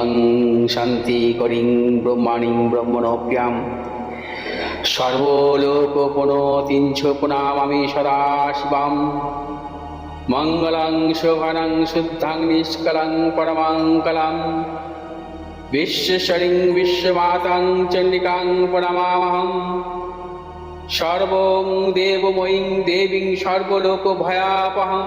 শিবং শান্তি করিং ব্রহ্মাণিং ব্রহ্মণপ্যাম সর্বলোকোপনতিঞ্ছোপনামামি সদা শিবাম মঙ্গলং শোভনং শুদ্ধাং নিষ্কলং পরমাঙ্কলম বিশ্বশরিং বিশ্বমাতাং চণ্ডিকাং প্রণমামহম। সর্বং দেবময়ীং দেবীং সর্বলোকভয়াপহম।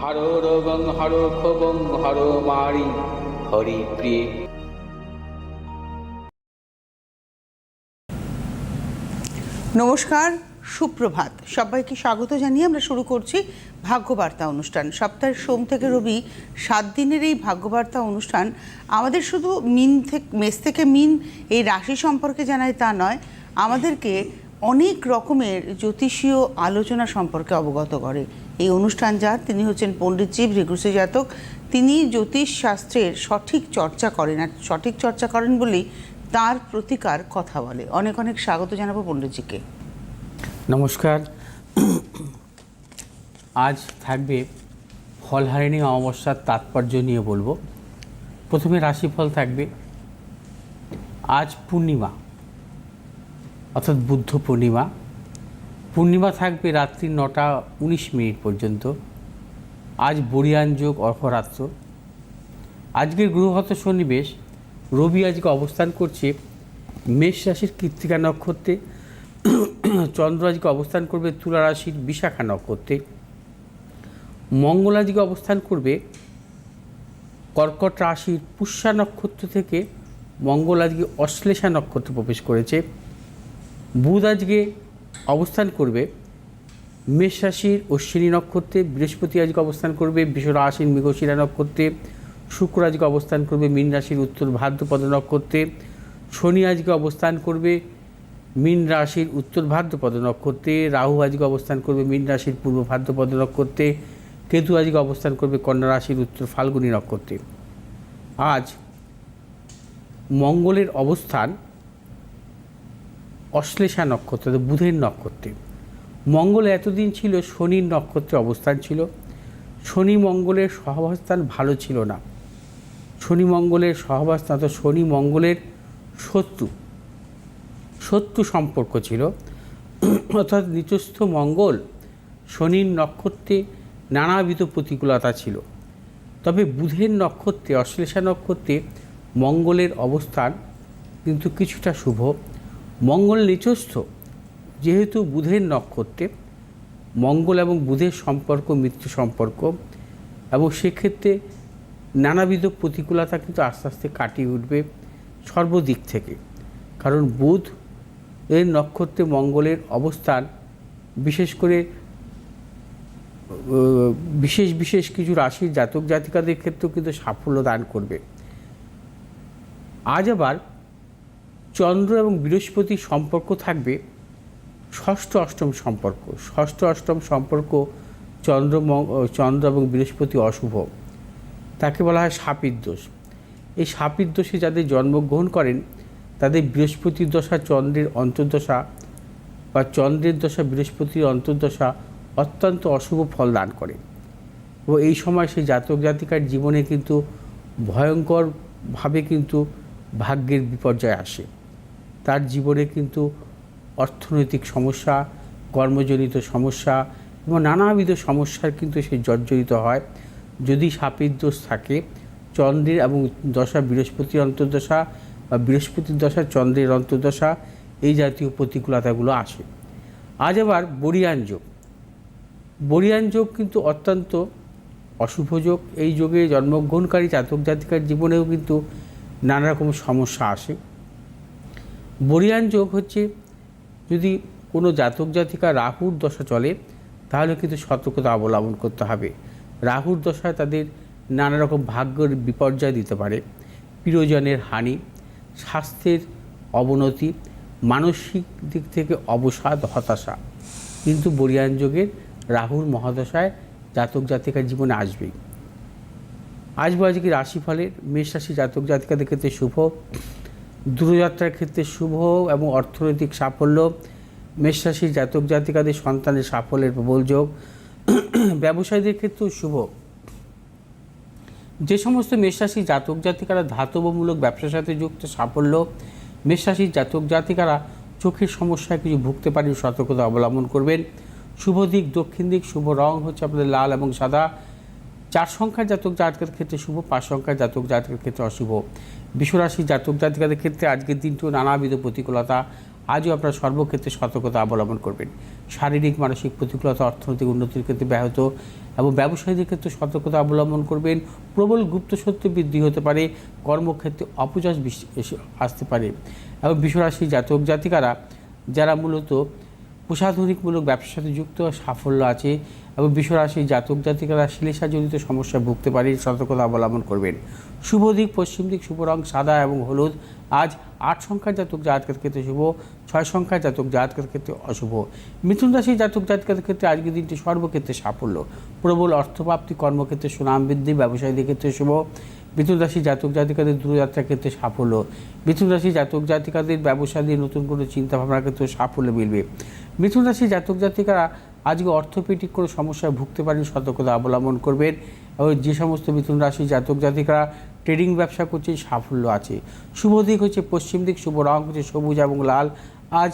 হর মারি, হরি প্রিয়ে। নমস্কার, সুপ্রভাত। সবাইকে স্বাগত জানিয়ে আমরা শুরু করছি ভাগ্যবার্তা অনুষ্ঠান। সপ্তাহের সোম থেকে রবি সাত দিনের এই ভাগ্যবার্তা অনুষ্ঠান। আমাদের শুধু মিন থেকে, মেষ থেকে মিন এই রাশি সম্পর্কে জানায় তা নয়, আমাদেরকে অনেক রকমের জ্যোতিষীয় আলোচনা সম্পর্কে অবগত করে। এই অনুষ্ঠান যার তিনি হচ্ছেন পণ্ডিতজি ভৃগুশ্রী জাতক। তিনি জ্যোতিষ শাস্ত্রের সঠিক চর্চা করেন আর সঠিক চর্চা করেন বলেই তার প্রতিকার কথা বলে। অনেক অনেক স্বাগত জানাব পণ্ডিতজিকে নমস্কার। আজ থাকবে ফলহারিণী অমাবস্যার তাৎপর্য নিয়ে বলব। প্রথমে রাশিফল থাকবে। আজ পূর্ণিমা, অর্থাৎ বুদ্ধ পূর্ণিমা। পূর্ণিমা থাকবে রাত্রি নটা উনিশ মিনিট পর্যন্ত। আজ বরিয়ান যোগ অর্ধরাত্র আজকের গ্রহগত সন্নিবেশ, রবি আজকে অবস্থান করছে মেষ রাশির কৃত্তিকা নক্ষত্রে। চন্দ্র আজকে অবস্থান করবে তুলা রাশির বিশাখা নক্ষত্রে। মঙ্গল আজকে অবস্থান করবে কর্কট রাশির পুষ্যা নক্ষত্র থেকে। মঙ্গল আজকে অশ্লেষা নক্ষত্রে প্রবেশ করেছে। বুধ আজকে অবস্থান করবে। মেষ রাশির অশ্বিনী নক্ষত্রে বৃহস্পতি আজকে অবস্থান করবে, বিষ রাশির মৃগশিরা নক্ষত্রে, শুক্র আজকে অবস্থান করবে, মীন রাশির উত্তর ভাদ্রপদ নক্ষত্রে, শনি আজকে অবস্থান করবে মীন রাশির উত্তর ভাদ্রপদ নক্ষত্রে, রাহু আজকে অবস্থান করবে মীন রাশির পূর্ব ভাদ্রপদ নক্ষত্রে, কেতু আজকে অবস্থান করবে কন্যা রাশির উত্তর ফাল্গুনী নক্ষত্রে। আজ মঙ্গলের অবস্থান অশ্লেষা নক্ষত্র বুধের নক্ষত্রে। মঙ্গল এতদিন ছিল, শনির নক্ষত্রে অবস্থান ছিল। শনি মঙ্গলের সহাবস্থান ভালো ছিল না। শনি মঙ্গলের সহাবস্থান অর্থাৎ শনি মঙ্গলের শত্রু শত্রু সম্পর্ক ছিল। অর্থাৎ নিচস্থ মঙ্গল শনির নক্ষত্রে নানাবিধ প্রতিকূলতা ছিল। তবে বুধের নক্ষত্রে, অশ্লেষা নক্ষত্রে মঙ্গলের অবস্থান কিন্তু কিছুটা শুভ। মঙ্গল নিচস্থ। যেহেতু বুধের নক্ষত্রে মঙ্গল এবং বুধের সম্পর্ক মৃত্যু সম্পর্ক এবং সেক্ষেত্রে নানাবিধ প্রতিকূলতা কিন্তু আস্তে আস্তে কাটিয়ে উঠবে সর্বদিক থেকে। কারণ বুধ এর নক্ষত্রে মঙ্গলের অবস্থান বিশেষ করে বিশেষ বিশেষ কিছু রাশির জাতক জাতিকাদের ক্ষেত্রেও কিন্তু সাফল্য দান করবে। আজ আবার চন্দ্র এবং বৃহস্পতির সম্পর্ক থাকবে ষষ্ঠ অষ্টম সম্পর্ক। ষষ্ঠ অষ্টম সম্পর্ক চন্দ্র চন্দ্র এবং বৃহস্পতি অশুভ। তাকে বলা হয় সাপির দোষ। এই সাপির দোষে যাদের জন্মগ্রহণ করেন, তাদের বৃহস্পতির দশা চন্দ্রের অন্তর্দশা বা চন্দ্রের দশা বৃহস্পতির অন্তর্দশা অত্যন্ত অশুভ ফল দান করে। এবং এই সময় সেই জাতক জাতিকার জীবনে কিন্তু ভয়ঙ্করভাবে কিন্তু ভাগ্যের বিপর্যয় আসে। তার জীবনে কিন্তু অর্থনৈতিক সমস্যা, কর্মজনিত সমস্যা এবং নানাবিধ সমস্যার কিন্তু সে জর্জরিত হয়। যদি সাপের দোষ থাকে, চন্দ্রের এবং দশা বৃহস্পতির অন্তর্দশা বা বৃহস্পতির দশা চন্দ্রের অন্তর্দশা এই জাতীয় প্রতিকূলতাগুলো আসে। আজ আবার বরিয়ান যোগ। বরিয়ান যোগ কিন্তু অত্যন্ত অশুভ যোগ। এই যোগে জন্মগ্রহণকারী জাতক জাতিকার জীবনেও কিন্তু নানা রকম সমস্যা আসে। বরিয়ান যোগ হচ্ছে, যদি কোনো জাতক জাতিকা রাহুর দশা চলে, তাহলে কিন্তু সতর্কতা অবলম্বন করতে হবে। রাহুর দশায় তাদের নানা রকম ভাগ্যের বিপর্যয় দিতে পারে। প্রিয়জনের হানি, স্বাস্থ্যের অবনতি, মানসিক দিক থেকে অবসাদ, হতাশা। কিন্তু বরিয়ান যোগের রাহুর মহাদশায় জাতক জাতিকার জীবনে আসবেই। আসব আজকে রাশিফলের মেষ রাশি জাতক জাতিকাদের ক্ষেত্রে শুভ। দূরযাত্রার ক্ষেত্রে শুভ এবং অর্থনৈতিক সাফল্য মেষ রাশির জাতক জাতিকাদের সন্তানের সাফল্যের প্রবল যোগ, ব্যবসায়ীদের ক্ষেত্রেও শুভ। যে সমস্ত মেষরাশি জাতক জাতিকারা ধাতবমূলক ব্যবসার সাথে যুক্ত, সাফল্য, মেষরাশির জাতক জাতিকারা চোখের সমস্যায় কিছু ভুগতে পারেন, সতর্কতা অবলম্বন করবেন। শুভ দিক, দক্ষিণ দিক, শুভ রং হচ্ছে আপনাদের লাল এবং সাদা। চার সংখ্যার জাতক জাতকের ক্ষেত্রে শুভ, পাঁচ সংখ্যার জাতক জাতকের ক্ষেত্রে অশুভ। বিশ্বরাশি জাতক জাতিকাদের ক্ষেত্রে আজকের দিনটিও নানাবিধ প্রতিকূলতা। আজও আপনার সর্বক্ষেত্রে সতর্কতা অবলম্বন করবেন। শারীরিক, মানসিক প্রতিকূলতা, অর্থনৈতিক উন্নতির ক্ষেত্রে ব্যাহত এবং ব্যবসায়ীদের ক্ষেত্রে সতর্কতা অবলম্বন করবেন। প্রবল গুপ্ত সত্য বৃদ্ধি হতে পারে, কর্মক্ষেত্রে এসে আসতে পারে। এবং বিশ্বরাশি জাতক জাতিকারা, যারা মূলত প্রসাধনিকমূলক ব্যবসার সাথে যুক্ত, সাফল্য আছে এবং বিশ্বরাশি জাতক জাতিকারা শ্লেষাজনিত সমস্যায় ভুগতে পারে, সতর্কতা অবলম্বন করবেন। শুভ দিক, পশ্চিম দিক, শুভ রং, সাদা এবং হলুদ। আজ আট সংখ্যার জাতক জাতকের ক্ষেত্রে শুভ, ছয় সংখ্যার জাতক জাতকের ক্ষেত্রে অশুভ। মিথুন রাশি জাতক জাতকের ক্ষেত্রে আজকের দিনটি সর্বক্ষেত্রে সাফল্য। প্রবল অর্থপ্রাপ্তি, কর্মক্ষেত্রে সুনাম বৃদ্ধি, ব্যবসায়ীদের ক্ষেত্রে শুভ। মিথুন রাশি জাতক জাতিকাদের দূরযাত্রার ক্ষেত্রে সাফল্য। মিথুন রাশি জাতক জাতিকাদের ব্যবসা দিয়ে নতুন কোনো চিন্তা ভাবনার ক্ষেত্রে সাফল্য মিলবে। মিথুন রাশি জাতক জাতিকারা আজকে অর্থোপেডিক কোনো সমস্যায় ভুগতে পারেন, সতর্কতা অবলম্বন করবেন এবং যে সমস্ত মিথুন রাশি জাতক জাতিকারা ট্রেডিং ব্যবসা করছে, সাফল্য আছে। শুভ দিক হচ্ছে পশ্চিম দিক, শুভ রং হচ্ছে সবুজ এবং লাল। আজ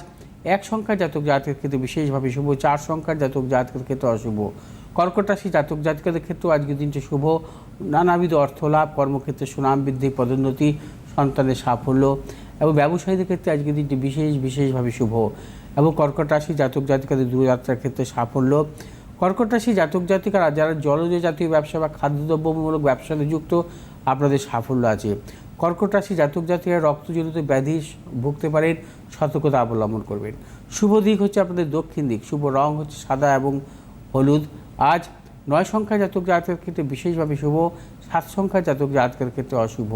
এক সংখ্যার জাতক জাতকের ক্ষেত্রে বিশেষভাবে শুভ, চার সংখ্যার জাতক জাতকের ক্ষেত্রে অশুভ। কর্কট রাশি জাতক জাতিকাদের ক্ষেত্রেও আজকের দিনটি শুভ। নানাবিধ অর্থ লাভ কর্মক্ষেত্রে সুনাম বৃদ্ধি, পদোন্নতি, সন্তানের সাফল্য এবং ব্যবসায়ীদের ক্ষেত্রে আজকের দিনটি বিশেষ, বিশেষভাবে শুভ। এবং কর্কট রাশি জাতক জাতিকাদের দূরযাত্রার ক্ষেত্রে সাফল্য। কর্কট রাশি জাতক জাতিকারা যারা জলজ জাতীয় ব্যবসা বা খাদ্যদ্রব্যমূলক ব্যবসার সাথে যুক্ত, আপনাদের সাফল্য আছে। কর্কট রাশি জাতক জাতিরা রক্তজনিত ব্যাধি ভুগতে পারেন, সতর্কতা অবলম্বন করবেন। শুভ দিক হচ্ছে আপনাদের দক্ষিণ দিক। শুভ রং হচ্ছে সাদা এবং হলুদ। আজ নয় সংখ্যা জাতক জাতকের ক্ষেত্রে বিশেষভাবে শুভ, সাত সংখ্যা জাতক জাতকের ক্ষেত্রে অশুভ।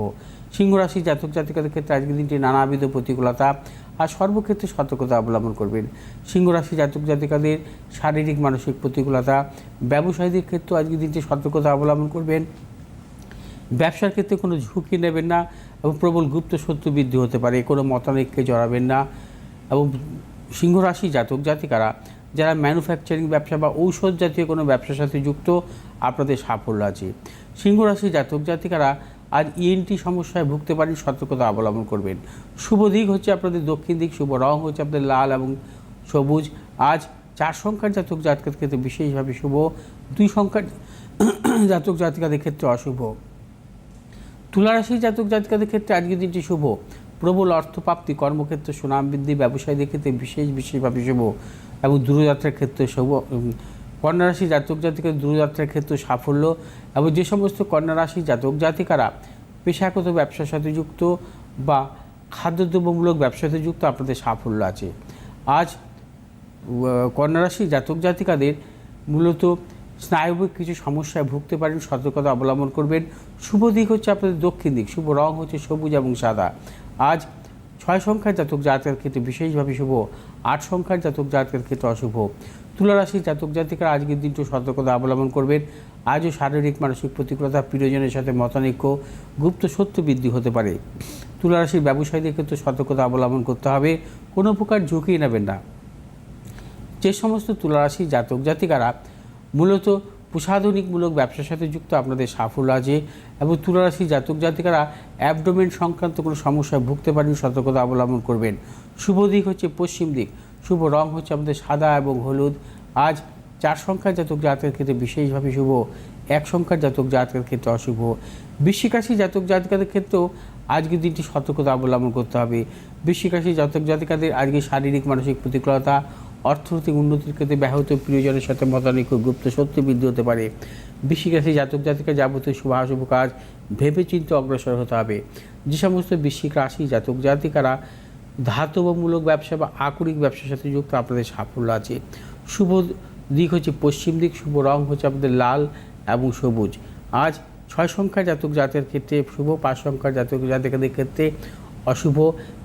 সিংহ রাশি জাতক জাতিকাদের ক্ষেত্রে আজকের দিনটি নানাবিধ প্রতিকূলতা আর সর্বক্ষেত্রে সতর্কতা অবলম্বন করবেন। সিংহ রাশি জাতক জাতিকাদের শারীরিক, মানসিক প্রতিকূলতা, ব্যবসায়ীদের ক্ষেত্রেও আজকের দিনটি সতর্কতা অবলম্বন করবেন। ব্যবসার ক্ষেত্রে কোনো ঝুঁকি নেবেন না এবং প্রবল গুপ্ত শত্রু বৃদ্ধি হতে পারে, কোনো মতানৈক্যে জড়াবেন না। এবং সিংহ রাশি জাতক জাতিকারা যারা ম্যানুফ্যাকচারিং ব্যবসা বা ঔষধ জাতীয় কোনো ব্যবসার সাথে যুক্ত, আপনাদের সাফল্য আছে। সিংহ রাশি জাতক জাতিকারা আজ ইএনটি সমস্যায় ভুগতে পারেন, সতর্কতা অবলম্বন করবেন। শুভ দিক হচ্ছে আপনাদের দক্ষিণ দিক, শুভ রং হচ্ছে আপনাদের লাল এবং সবুজ। আজ চার সংখ্যার জাতক জাতকের ক্ষেত্রে বিশেষভাবে শুভ, দুই সংখ্যার জাতক জাতিকাদের ক্ষেত্রে অশুভ। তুলারাশি জাতক জাতিকাদের ক্ষেত্রে আজকের দিনটি শুভ। প্রবল অর্থপ্রাপ্তি, কর্মক্ষেত্রে সুনাম বৃদ্ধি, ব্যবসায়ীদের ক্ষেত্রে বিশেষ, বিশেষভাবে শুভ। এবং দূরযাত্রার ক্ষেত্রে শুভ উম, কন্যা রাশি জাতক জাতিকা দূরযাত্রার ক্ষেত্রে সাফল্য এবং যে সমস্ত কন্যা রাশি জাতক জাতিকারা পেশাগত ব্যবসার সাথে যুক্ত বা খাদ্যদ্রব্যমূলক ব্যবসার সাথে যুক্ত আপনাদের সাফল্য আছে। আজ কন্যা রাশি জাতক জাতিকাদের মূলত স্নায়বিক কিছু সমস্যায় ভুগতে পারেন সতর্কতা অবলম্বন করবেন। শুভ দিক হচ্ছে আপনাদের দক্ষিণ দিক শুভ রং হচ্ছে সবুজ এবং সাদা। আজ ছয় সংখ্যার জাতক জাতকের ক্ষেত্রে বিশেষভাবে শুভ। আট সংখ্যার জাতক জাতকের ক্ষেত্রে অশুভ। তুলারাশির জাতক জাতিকারা আজকের দিনটি সতর্কতা অবলম্বন করবেন। আজও শারীরিক, মানসিক প্রতিকূলতা প্রিয়জনের সাথে মতানৈক্য, গুপ্ত সত্য বৃদ্ধি হতে পারে। তুলারাশির ব্যবসায়ীদের ক্ষেত্রে সতর্কতা অবলম্বন করতে হবে। কোনো প্রকার ঝুঁকি নেবেন না। যে সমস্ত তুলারাশি জাতক জাতিকারা মূলত প্রসাধনিকমূলক ব্যবসার সাথে যুক্ত আপনাদের সাফল্য আছে এবং তুলারাশি জাতক জাতিকারা অ্যাবডোমেন সংক্রান্ত কোনো সমস্যায় ভুগতে পারেন সতর্কতা অবলম্বন করবেন। শুভ দিক হচ্ছে পশ্চিম দিক। শুভ রং হচ্ছে আমাদের সাদা এবং হলুদ। আজ চার সংখ্যার জাতক জাতকের ক্ষেত্রে বিশেষভাবে শুভ, এক সংখ্যার জাতক জাতকের ক্ষেত্রে অশুভ। বৃশ্চিক রাশি জাতক জাতিকাদের ক্ষেত্রেও আজকের দিনটি সতর্কতা অবলম্বন করতে হবে। বৃশ্চিক রাশি জাতক জাতিকাদের আজকে শারীরিক, মানসিক প্রতিকূলতা অর্থনৈতিক উন্নতির ক্ষেত্রে ব্যাহত প্রিয়জনের সাথে মতানৈক্য, গুপ্ত সত্য বৃদ্ধি হতে পারে। বৃশ্চিক রাশি জাতক জাতিকা যাবতীয় শুভ অশুভ কাজ ভেবে চিন্তে অগ্রসর হতে হবে। যে সমস্ত বৃশ্চিক রাশি জাতক জাতিকারা ধাতবমূলক ব্যবসা বা আকরিক ব্যবসার সাথে যুক্ত আপনাদের সাফল্য আছে। শুভ দিক হচ্ছে পশ্চিম দিক, শুভ রং হচ্ছে আপনাদের লাল এবং সবুজ। আজ ছয় সংখ্যার জাতক জাতের ক্ষেত্রে শুভ, পাঁচ সংখ্যার জাতক জাতিকাদের ক্ষেত্রে অশুভ।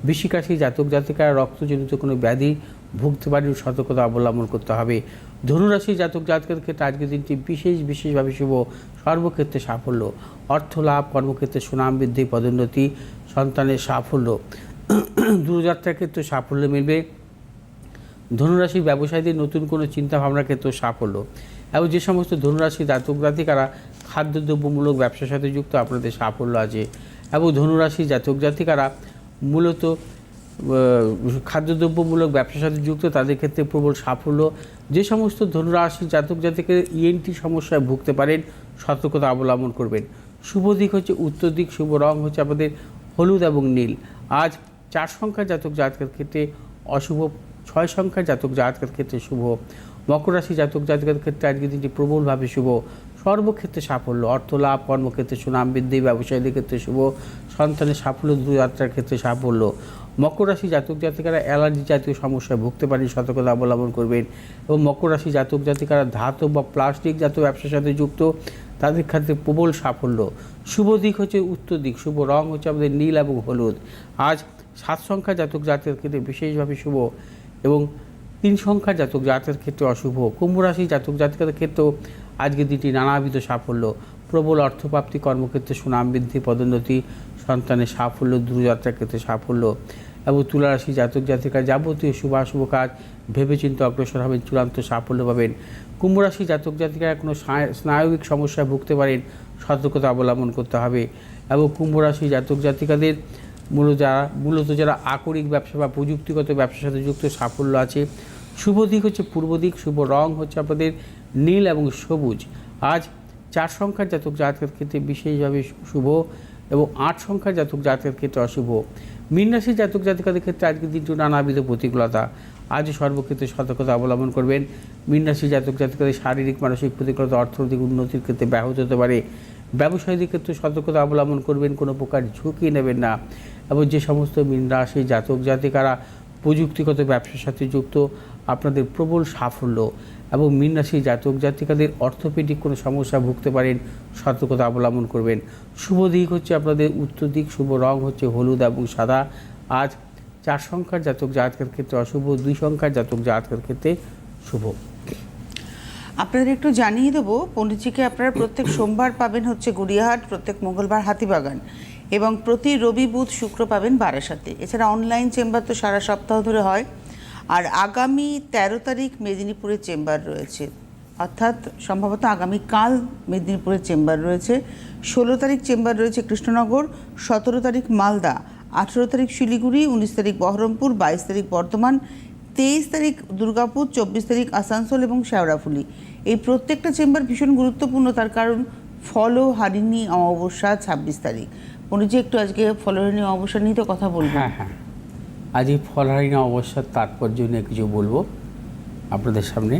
বৃশ্চিকাশী জাতক জাতিকারা রক্তজনিত কোনো ব্যাধি ভুগতে পারেন সতর্কতা অবলম্বন করতে হবে। ধনুরাশি জাতক জাতকের ক্ষেত্রে আজকের দিনটি বিশেষ বিশেষভাবে শুভ। সর্বক্ষেত্রে সাফল্য। অর্থ লাভ, কর্মক্ষেত্রে সুনাম বৃদ্ধি, পদোন্নতি, সন্তানের সাফল্য। দূরযাত্রার ক্ষেত্রে সাফল্য মিলবে। ধনুরাশির ব্যবসায়ীদের নতুন কোনো চিন্তা ভাবনার ক্ষেত্রে সাফল্য। এবং যে সমস্ত ধনুরাশি জাতক জাতিকারা খাদ্যদ্রব্যমূলক ব্যবসার সাথে যুক্ত, আপনাদের সাফল্য আছে। এবং ধনুরাশি জাতক জাতিকারা মূলত খাদ্যদ্রব্যমূলক ব্যবসার সাথে যুক্ত, তাদের ক্ষেত্রে প্রবল সাফল্য। যে সমস্ত ধনুরাশি জাতক জাতিকে ইএনটি সমস্যায় ভুগতে পারেন, সতর্কতা অবলম্বন করবেন। শুভ দিক হচ্ছে উত্তর দিক, শুভ রং হচ্ছে আমাদের হলুদ এবং নীল। আজ চার সংখ্যার জাতক জাতকের ক্ষেত্রে অশুভ, ছয় সংখ্যার জাতক জাতকের ক্ষেত্রে শুভ। মকর রাশি জাতক জাতকের ক্ষেত্রে আজকের দিনটি প্রবলভাবে শুভ। সর্বক্ষেত্রে সাফল্য, অর্থ লাভ, কর্মক্ষেত্রে সুনাম বৃদ্ধি, ব্যবসায়ীদের ক্ষেত্রে শুভ, সন্তানের সাফল্য, দূরযাত্রার ক্ষেত্রে সাফল্য। মকর রাশি জাতক জাতিকারা অ্যালার্জি জাতীয় সমস্যায় ভুগতে পারেন সতর্কতা অবলম্বন করবেন এবং মকর রাশি জাতক জাতিকারা ধাতু বা প্লাস্টিক জাতীয় ব্যবসার সাথে যুক্ত, তাদের ক্ষেত্রে প্রবল সাফল্য। শুভ দিক হচ্ছে উত্তর দিক, শুভ রং হচ্ছে আমাদের নীল এবং হলুদ। আজ সাত সংখ্যা জাতক জাতকের ক্ষেত্রে বিশেষভাবে শুভ এবং তিন সংখ্যার জাতক জাতের ক্ষেত্রে অশুভ। কুম্ভ রাশি জাতক জাতকের ক্ষেত্রেও আজকের দিনটি নানাবিধ সাফল্য। প্রবল অর্থপ্রাপ্তি, কর্মক্ষেত্রে সুনাম বৃদ্ধি, পদোন্নতি, সন্তানের সাফল্য, দূরযাত্রার ক্ষেত্রে সাফল্য। এবং তুলারাশি জাতক জাতিকা যাবতীয় শুভাশুভ কাজ ভেবেচিন্তে অগ্রসর হবেন চূড়ান্ত সাফল্য পাবেন। কুম্ভ রাশি জাতক জাতিকারা কোনো স্নায়বিক সমস্যায় ভুগতে পারেন, সতর্কতা অবলম্বন করতে হবে। এবং কুম্ভ রাশি জাতক জাতিকাদের মূলত যারা মূলত যারা আকরিক ব্যবসা বা প্রযুক্তিগত ব্যবসার সাথে যুক্ত সাফল্য আছে। শুভ দিক হচ্ছে পূর্ব দিক, শুভ রং হচ্ছে আপনাদের নীল এবং সবুজ। আজ চার সংখ্যার জাতক জাতকের ক্ষেত্রে বিশেষভাবে শুভ এবং আট সংখ্যার জাতক জাতকের ক্ষেত্রে অশুভ। মীন রাশি জাতক জাতিকাদের ক্ষেত্রে আজকের দিনটি নানাবিধ প্রতিকূলতা। আজ সর্বক্ষেত্রে সতর্কতা অবলম্বন করবেন। মীন রাশি জাতক জাতিকাদের শারীরিক, মানসিক প্রতিকূলতা, অর্থনৈতিক উন্নতির ক্ষেত্রে ব্যাহত হতে পারে। ব্যবসায়ীদের ক্ষেত্রে সতর্কতা অবলম্বন করবেন, কোনো প্রকার ঝুঁকি নেবেন না। এবং যে সমস্ত মীন রাশি জাতক জাতিকারা প্রযুক্তিগত ব্যবসার সাথে যুক্ত আপনাদের প্রবল সাফল্য এবং মীন রাশি জাতক জাতিকাদের অর্থোপেডিক কোনো সমস্যা ভুগতে পারেন, সতর্কতা অবলম্বন করবেন। শুভ দিক হচ্ছে আপনাদের উত্তর দিক, শুভ রং হচ্ছে হলুদ এবং সাদা। আজ চার সংখ্যার জাতক জাতকের ক্ষেত্রে অশুভ, দুই সংখ্যার জাতক জাতকের ক্ষেত্রে শুভ। আপনাদের একটু জানিয়ে দেবো, পণ্ডিতজিকে আপনারা প্রত্যেক সোমবার পাবেন হচ্ছে গড়িয়াহাট, প্রত্যেক মঙ্গলবার হাতিবাগান। এবং প্রতি রবি বুধ শুক্র পাবেন বারাসাতে। এছাড়া অনলাইন চেম্বার তো সারা সপ্তাহ ধরে হয়। আর আগামী তেরো তারিখ মেদিনীপুরের চেম্বার রয়েছে। অর্থাৎ সম্ভবত আগামীকাল মেদিনীপুরের চেম্বার রয়েছে। ষোলো তারিখ চেম্বার রয়েছে কৃষ্ণনগর, সতেরো তারিখ মালদা, আঠেরো তারিখ শিলিগুড়ি, উনিশ তারিখ বহরমপুর, বাইশ তারিখ বর্ধমান, তেইশ তারিখ দুর্গাপুর, চব্বিশ তারিখ আসানসোল এবং শেওড়াফুলি। এই প্রত্যেকটা চেম্বার ভীষণ গুরুত্বপূর্ণ, তার কারণ ফলো হারিণী অমাবস্যা ছাব্বিশ তারিখ। পণ্ডিতজি একটু আজকে ফলহারিণী অবসর নিয়ে তো কথা বলব। হ্যাঁ হ্যাঁ। আজ এই ফলহারিণী অবস্যার তাৎপর্য নিয়ে কিছু বলব আপনাদের সামনে।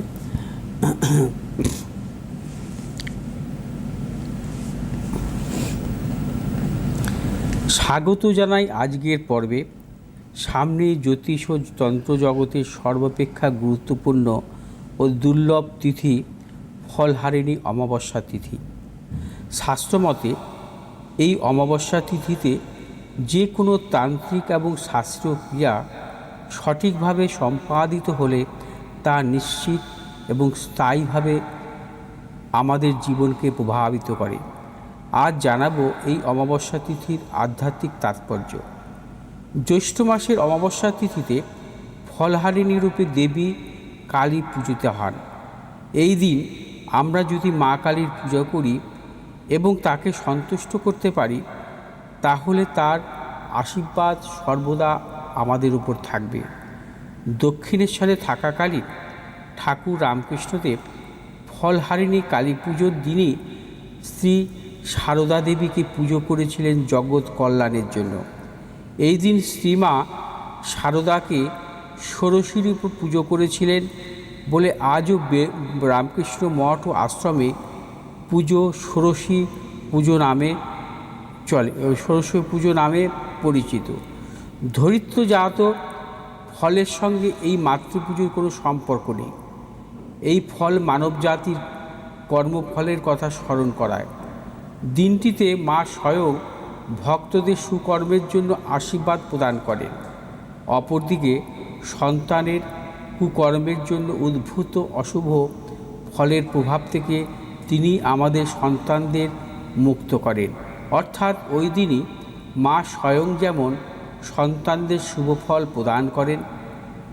স্বাগত জানাই আজকের পর্বে। সামনে জ্যোতিষ তন্ত্র জগতের সর্বাপেক্ষা গুরুত্বপূর্ণ ও দুর্লভ তিথি ফলহারিণী অমাবস্যা তিথি। শাস্ত্রমতে এই অমাবস্যা তিথিতে যে কোনো তান্ত্রিক এবং শাস্ত্রীয় ক্রিয়া সঠিকভাবে সম্পাদিত হলে তা নিশ্চিত এবং স্থায়ীভাবে আমাদের জীবনকে প্রভাবিত করে। আজ জানাব এই অমাবস্যা তিথির আধ্যাত্মিক তাৎপর্য। জ্যৈষ্ঠ মাসের অমাবস্যা তিথিতে ফলহারিণী রূপে দেবী কালী পুজোতে হন। এই দিন আমরা যদি মা কালীর পূজা করি এবং তাকে সন্তুষ্ট করতে পারি, তাহলে তার আশীর্বাদ সর্বদা আমাদের উপর থাকবে। দক্ষিণেশ্বরে থাকাকালীন ঠাকুর রামকৃষ্ণদেব ফলহারিণী কালী পুজোর দিনই শ্রী সারদা দেবীকে পুজো করেছিলেন জগৎ কল্যাণের জন্য। এই দিন শ্রীমা সারদাকে ষোড়শীর উপর পুজো করেছিলেন বলে আজও রামকৃষ্ণ মঠ ও আশ্রমে পুজো ষোড়শী পুজো নামে চলে ষোড়শী পুজো নামে পরিচিত। ধরিত্রজাত ফলের সঙ্গে এই মাতৃপুজোর কোনো সম্পর্ক নেই। এই ফল মানবজাতির কর্মফলের কথা স্মরণ করায়। দিনটিতে মা স্বয়ং ভক্তদের সুকর্মের জন্য আশীর্বাদ প্রদান করেন। অপরদিকে সন্তানের কুকর্মের জন্য উদ্ভূত অশুভ ফলের প্রভাব থেকে তিনি আমাদের সন্তানদের মুক্ত করেন। অর্থাৎ ওই দিনই মা স্বয়ং যেমন সন্তানদের শুভ ফল প্রদান করেন,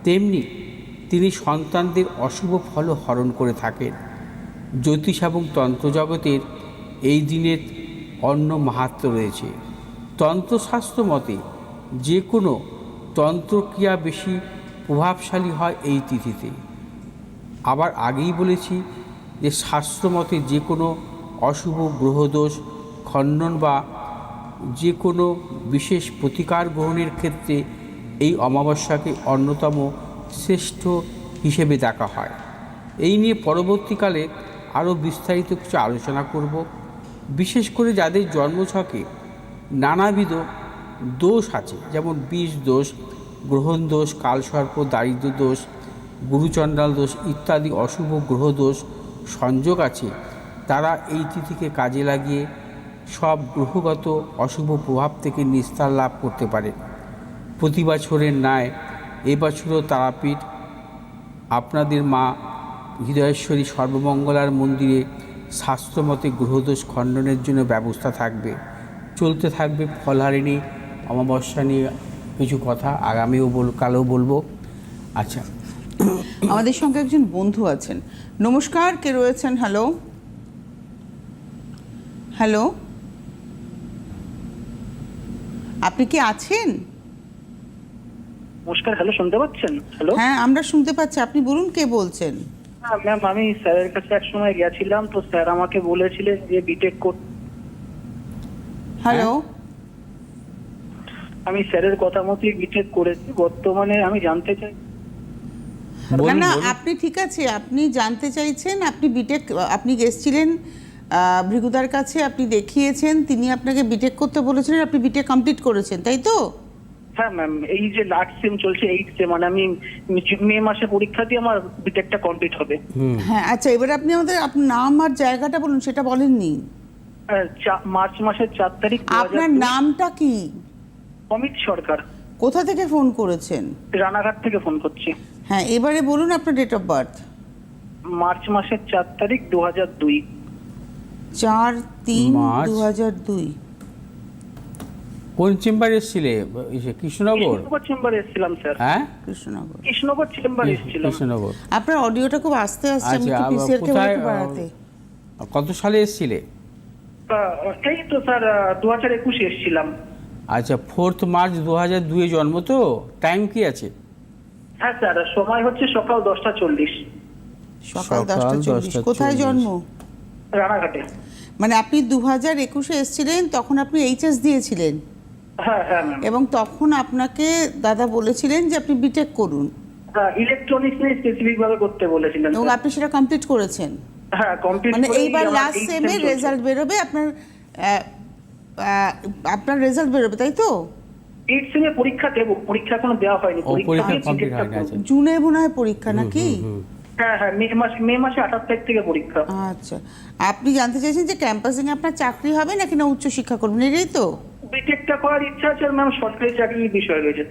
তেমনি তিনি সন্তানদের অশুভ ফলও হরণ করে থাকেন। জ্যোতিষ এবং তন্ত্রজগতের এই দিনের অন্য মাহাত্ম রয়েছে। তন্ত্রশাস্ত্র মতে যে কোনো তন্ত্রক্রিয়া বেশি প্রভাবশালী হয় এই তিথিতে। আবার আগেই বলেছি যে শাস্ত্রমতে যে কোনো অশুভ গ্রহদোষ খণ্ডন বা যে কোনো বিশেষ প্রতিকার গ্রহণের ক্ষেত্রে এই অমাবস্যাকে অন্যতম শ্রেষ্ঠ হিসেবে দেখা হয়। এই নিয়ে পরবর্তীকালে আরও বিস্তারিত কিছু আলোচনা করব। বিশেষ করে যাদের জন্মছকে নানাবিধ দোষ আছে, যেমন বিষ দোষ, গ্রহণ দোষ, কালসর্প, দারিদ্র দোষ, গুরুচণ্ডাল দোষ ইত্যাদি অশুভ গ্রহ দোষ সংযোগ আছে, তারা এই তিথিকে কাজে লাগিয়ে সব গ্রহগত অশুভ প্রভাব থেকে নিস্তার লাভ করতে পারে। প্রতি বছরের ন্যায় এবছরও তারাপীঠ আপনাদের মা হৃদয়েশ্বরী সর্বমঙ্গলার মন্দিরে শাস্ত্রমতে গ্রহদোষ খণ্ডনের জন্য ব্যবস্থা থাকবে। চলতে থাকবে ফলহারিণী, অমাবস্যা নিয়ে কিছু কথা আগামীও বল, কালও বলব। আচ্ছা। আমাদের সঙ্গে একজন বন্ধু আছেন। নমস্কার কে রয়েছেন? হ্যালো হ্যালো আপনি কি আছেন? নমস্কার হ্যালো শুনতে পাচ্ছেন? হ্যালো হ্যাঁ আমরা শুনতে পাচ্ছি। আপনি বলুন কে বলছেন? হ্যাঁ ম্যাম আমি স্যারের কাছে এক সময় গেছিলাম তো স্যার আমাকে বলেছিলেন যে বিটেক করতে হ্যালো আমি স্যারের কথা মতোই বিটেক করেছি। বর্তমানে আমি জানতে চাই না না আপনি ঠিক আছে আপনি জানতে চাইছেন আপনি বিটেক আপনি গেছিলেন আহ, ভৃগুদার কাছে আপনি দেখিয়েছেন তিনি আপনাকে বিটেক করতে বলেছিলেন আপনি বিটেক কমপ্লিট করেছেন তাই তো? হ্যাঁ ম্যাম এই যে লাস্ট সেম চলছে এইট সেম মানে আমি মে মাসে পরীক্ষা দিয়ে আমার বিটেকটা কমপ্লিট হবে। হ্যাঁ আচ্ছা এবার আপনি আমাদের আপনার নাম আর জায়গাটা বলুন সেটা বলেননি। আহ, মার্চ মাসের চার তারিখ আপনার নামটা কি? অমিত সরকার। কোথা থেকে ফোন করেছেন? রানাঘাট থেকে ফোন করছি। হ্যাঁ এবারে বলুন আপনার ডেট অফ বার্থ মার্চ মাসের চার তারিখ দু হাজার দুই। চার তিন মার্চ। দু হাজার দুই। কোন চেম্বারে এসেছিলে? কৃষ্ণনগর? কৃষ্ণনগর চেম্বারে এসেছিলাম স্যার। হ্যাঁ? কৃষ্ণনগর। কৃষ্ণনগর চেম্বারে এসেছিলাম। কৃষ্ণনগর। আপনার অডিওটা খুব আস্তে আসছে আমি আচ্ছা, একটু আবার পিসিআর কে কোথায়, একটু বাড়াতে কত সালে এসেছিলে? আহ, এই তো স্যার দু হাজার একুশে এসেছিলাম। আচ্ছা ফোর্থ মার্চ দু হাজার দুয়ে জন্ম তো? টাইম কি আছে? হ্যাঁ স্যার সময় হচ্ছে সকাল দশটা চল্লিশ। সকাল সকাল দশটা চল্লিশ। কোথায় জন্ম? রানাঘাটে। মানে আপনি দু হাজার একুশে এসেছিলেন তখন আপনি এইচএস দিয়েছিলেন? হ্যাঁ হ্যাঁ ম্যাম। এবং তখন আপনাকে দাদা বলেছিলেন যে আপনি বিটেক করুন। হ্যাঁ ইলেকট্রনিক্স নিয়ে স্পেসিফিক ভাবে করতে বলেছিলেন এবং আপনি সেটা কমপ্লিট করেছেন? হ্যাঁ কমপ্লিট মানে এইবার লাস্ট সেমের রেজাল্ট বেরোবে আপনার আহ, আহ, আপনার রেজাল্ট বেরোবে তাই তো? এইট সেমে পরীক্ষা দেবো পরীক্ষা এখনও দেওয়া হয়নি পরীক্ষা। জুনে মনে হয় পরীক্ষা নাকি? হ্যাঁ হ্যাঁ মে মাস মে মাসে আঠাশ তারিখ থেকে পরীক্ষা। আচ্ছা। আপনি জানতে চাইছেন যে ক্যাম্পাসিং আপনার চাকরি হবে নাকি না উচ্চশিক্ষা করবেন এটাই তো। বিটেকটা করার ইচ্ছা আছে ম্যাম সরকারি চাকরির বিষয় রয়েছে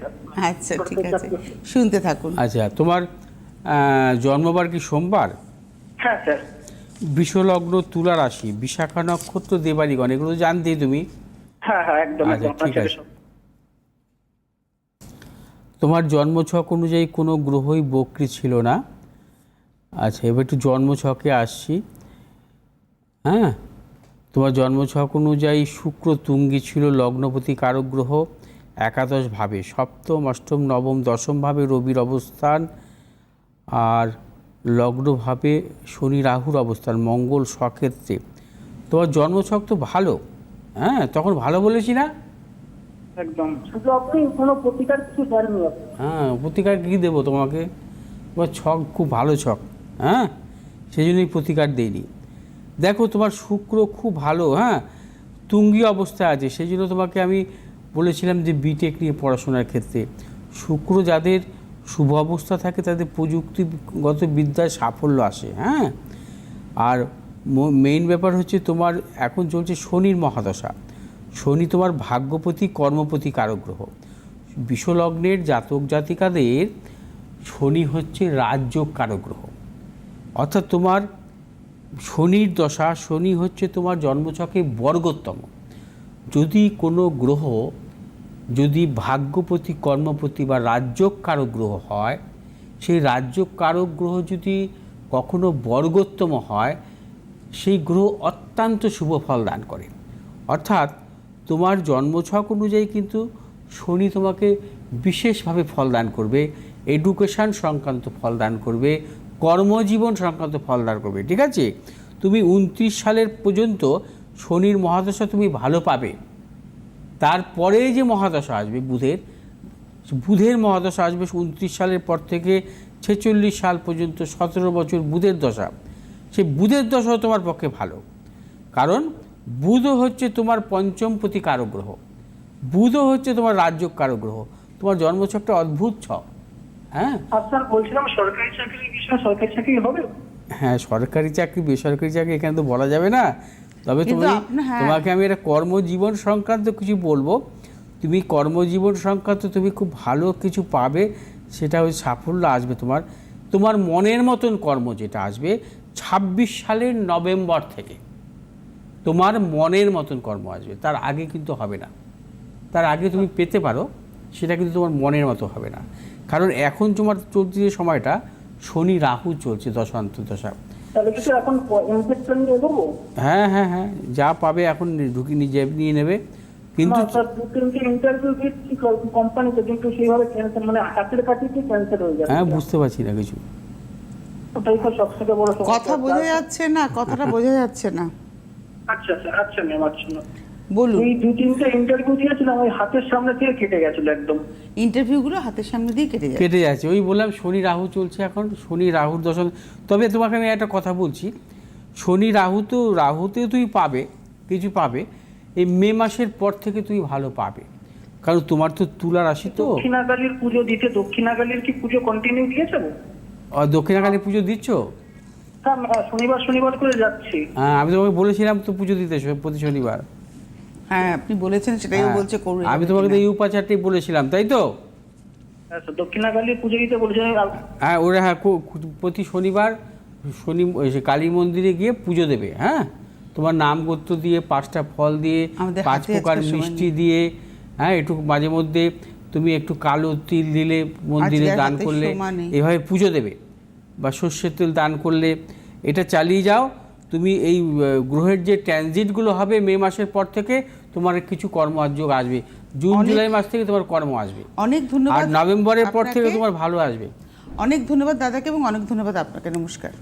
আচ্ছা ঠিক আছে। শুনতে থাকুন। আচ্ছা তোমার আহ, জন্মবার কি সোমবার? হ্যাঁ স্যার। বিশ্বলগ্ন তুলা রাশি বিশাখা নক্ষত্র দেবালিগণ এগুলো জানতেই তুমি। হ্যাঁ হ্যাঁ একদম আচ্ছা, ঠিক আছে। তোমার জন্মছক অনুযায়ী কোনো গ্রহই বক্রি ছিল না। আচ্ছা এবার একটু জন্মছকে আসছি। হ্যাঁ তোমার জন্মছক অনুযায়ী শুক্র তুঙ্গি ছিল লগ্নপতি কারক গ্রহ, একাদশ ভাবে, সপ্তম, অষ্টম, নবম, দশম ভাবে রবির অবস্থান আর লগ্নভাবে শনি রাহুর অবস্থান, মঙ্গল সক্ষেত্রে। তোমার জন্মছক তো ভালো হ্যাঁ তখন ভালো বলেছি না? একদম। শুধু আপনি কোনো প্রতিকার কিছু দেননি আপনি? হ্যাঁ প্রতিকার কী দেবো তোমাকে? তোমার ছক খুব ভালো ছক হ্যাঁ? সেই জন্যই প্রতিকার দেইনি। দেখো তোমার শুক্র খুব ভালো হ্যাঁ? তুঙ্গি অবস্থায় আছে সেই জন্য তোমাকে আমি বলেছিলাম যে বিটেক নিয়ে পড়াশোনার ক্ষেত্রে। শুক্র যাদের শুভ অবস্থা থাকে তাদের প্রযুক্তিগত বিদ্যায় সাফল্য আসে হ্যাঁ? আর মেইন ব্যাপার হচ্ছে তোমার এখন চলছে শনির মহাদশা। শনি তোমার ভাগ্যপতি, কর্মপতি কারক গ্রহ বিশ্বলগ্নের জাতক জাতিকাদের শনি হচ্ছে রাজযোগ কারক গ্রহ অর্থাৎ তোমার শনির দশা, শনি হচ্ছে তোমার জন্মছকে বর্গোত্তম। যদি কোনো গ্রহ, যদি ভাগ্যপতি, কর্মপতি বা রাজ্যক কারক গ্রহ হয়, সেই রাজ্যক কারক গ্রহ যদি কখনো বর্গোত্তম হয়, সেই গ্রহ অত্যন্ত শুভ ফল দান করে। অর্থাৎ তোমার জন্মছক অনুযায়ী কিন্তু শনি তোমাকে বিশেষভাবে ফল দান করবে এডুকেশান সংক্রান্ত ফল দান করবে, কর্মজীবন সংক্রান্ত ফল দান করবে, ঠিক আছে? তুমি উনত্রিশ সালের পর্যন্ত শনির মহাদশা তুমি ভালো পাবে। তারপরে যে মহাদশা আসবে বুধের বুধের মহাদশা আসবে উনত্রিশ সালের পর থেকে ছেচল্লিশ সাল পর্যন্ত সতেরো বছর বুধের দশা। সে বুধের দশাও তোমার পক্ষে ভালো। কারণ বুধও হচ্ছে তোমার পঞ্চমপতি কারক গ্রহ বুধও হচ্ছে তোমার রাজ্য কারক গ্রহ তোমার জন্মছকটা অদ্ভুত ছক হ্যাঁ? স্যার বলছিলাম সরকারি চাকরির বিষয়ে সরকারি চাকরি হবে? হ্যাঁ সরকারি চাকরি বেসরকারি চাকরি এখানে তো বলা যাবে না। তবে তুমি হ্যাঁ। তোমাকে আমি একটা কর্মজীবন সংক্রান্ত কিছু বলব। তুমি কর্মজীবন সংক্রান্ত তুমি খুব ভালো কিছু পাবে সেটা ওই সাফল্য আসবে তোমার। তোমার মনের মতন কর্ম যেটা আসবে ছাব্বিশ সালের নভেম্বর থেকে। তোমার মনের মতন কর্ম আসবে। তার আগে কিন্তু হবে না। তার আগে তুমি পেতে পারো সেটা কিন্তু তোমার মনের মতো হবে না। কারণ এখন তোমার চলছে যে সময়টা শনি রাহু চলছে দশান্ত দশা। হ্যাঁ হ্যাঁ হ্যাঁ যা পাবে এখন ঢুকি নিজে নিয়ে নেবে। কিন্তু মানে ক্যান্সেল হয়ে যাবে হ্যাঁ বুঝতে পারছি না কিছু। কথা বোঝা যাচ্ছে না কথাটা বোঝা যাচ্ছে না। আচ্ছা স্যার আচ্ছা ম্যাম আচ্ছা। বলুন। এই দু তিনটে ইন্টারভিউ দিয়েছিলাম ওই হাতের সামনে থেকে কেটে গেছিল একদম। ইন্টারভিউগুলো হাতের সামনে দিয়ে কেটে যায়। কেটে যাচ্ছে। ওই বললাম শনি রাহু চলছে এখন শনি রাহুর দশা তবে তোমাকে আমি একটা কথা বলছি শনি রাহু তো রাহুতেও তুমি পাবে কিছু পাবে। এই মে মাসের পর থেকে তুমি ভালো পাবে। কারণ তোমার তো তুলা রাশি তো। দক্ষিণাকালীর পুজো দিতে দক্ষিণাকালীর কি পুজো কন্টিনিউ দিয়েছে দক্ষিণাকালী পুজো দিচ্ছ? শনিবার শনিবার করে যাচ্ছি। হ্যাঁ আমি তোমাকে বলেছিলাম তো পুজো দিতে প্রতি শনিবার। হ্যাঁ আপনি বলেছেন সেটাই হ্যাঁ, বলছে করবে আমি তোমাকে তো এই উপাচারটাই বলেছিলাম তাই তো? হ্যাঁ পুজো দিতে বলেছিলেন হ্যাঁ ওরা হ্যাঁ প্রতি শনিবার শনি কালী মন্দিরে গিয়ে পুজো দেবে হ্যাঁ? তোমার নাম গোত্র দিয়ে পাঁচটা ফল দিয়ে পাঁচ প্রকার মিষ্টি দিয়ে হ্যাঁ একটু মাঝে মধ্যে তুমি একটু কালো তিল দিলে মন্দিরে দান করলে এভাবে পুজো দেবে। বা সর্ষের তেল দান করলে এটা চালিয়ে যাও। তুমি এই গ্রহের যে ট্রানজিটগুলো হবে মে মাসের পর থেকে তোমার কিছু কর্ম যোগ আসবে। জুন জুলাই মাস থেকে তোমার কর্ম আসবে। অনেক আর ধন্যবাদ নভেম্বরের পর থেকে তোমার ভালো আসবে। অনেক ধন্যবাদ দাদাকে এবং অনেক ধন্যবাদ আপনাকে। নমস্কার।